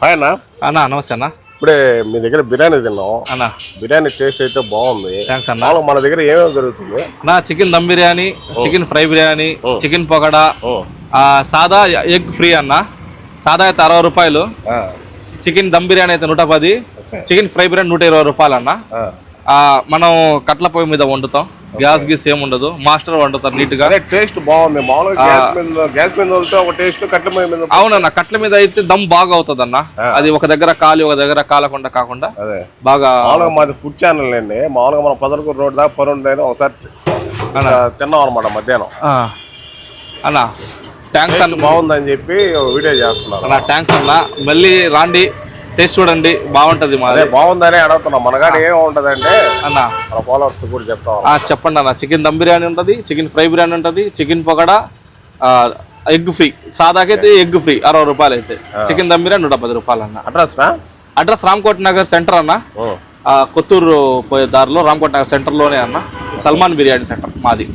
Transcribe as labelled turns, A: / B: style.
A: Hi అన్న.
B: అన్నా నమస్తే అన్న.
A: ఇప్పుడే మీ దగ్గర బిర్యానీ తిన్నాం.
B: అన్న.
A: బిర్యానీ టేస్ట్ అయితే బాగుంది.
B: థ్యాంక్స్ అన్న.
A: మన దగ్గర ఏమేమి దొరుకుతుంది?
B: నా chicken dum biryani chicken fry biryani chicken pakoda సాదా ఎగ్ ఫ్రీ అన్న. సాదా అయితే అరవై రూపాయలు. చికెన్ దమ్ బిర్యానీ అయితే నూట పది. చికెన్ ఫ్రై బిర్యానీ నూట ఇరవై రూపాయలు అన్న. మనం కట్ల పొయ్యి మీద వండుతాం. గ్యాస్ గీస్ ఏం ఉండదు. మాస్టర్ వండుతారు నీట్గా.
A: అదే టేస్ట్ బాగుంది. మామూలుగా గ్యాస్ మీద ఒక టేస్ట్ కట్టెల మీద
B: అవునన్న కట్ల మీద అయితే దమ్ బాగా అవుతుంది అన్న అది ఒక దగ్గర కాలి ఒక దగ్గర కాలకుండా కాకుండా బాగా
A: మామూలుగా మాది ఫుడ్ ఛానల్ అండి. మామూలుగా మనం పదకొండు రోడ్ దాకా పరుండి ఒకసారి తిన్నాం అనమాట మధ్యాహ్నం.
B: అన్న థ్యాంక్స్ అన్న.
A: బాగుందని చెప్పి వీడియో చేస్తున్నారు
B: అన్న థ్యాంక్స్ అన్న. మళ్ళీ రాండి. టేస్ట్ చూడండి బాగుంటది మాది.
A: బాగుందని అడుగుతున్నాం. మనగాడ ఏం ఉంటదంటే
B: అన్న.
A: మన ఫాలోవర్స్ కూడా చెప్తాం.
B: చెప్పండి అన్న. చికెన్ దమ్ బిర్యానీ ఉంటుంది చికెన్ ఫ్రై బిర్యానీ ఉంటుంది చికెన్ పకోడా ఎగ్ ఫ్రీ సాదాకైతే ఎగ్ ఫ్రీ అరవై రూపాయలు అయితే. చికెన్ దమ్ బిర్యానీ నూట పది రూపాయలు అన్న.
A: Address
B: address Ramkot Nagar centre అన్న. ఆ, కొత్తూరు పోయే దారిలో రామ్కోట్ నగర్ సెంటర్లోనే అన్న. సల్మాన్ బిర్యానీ సెంటర్ మాది.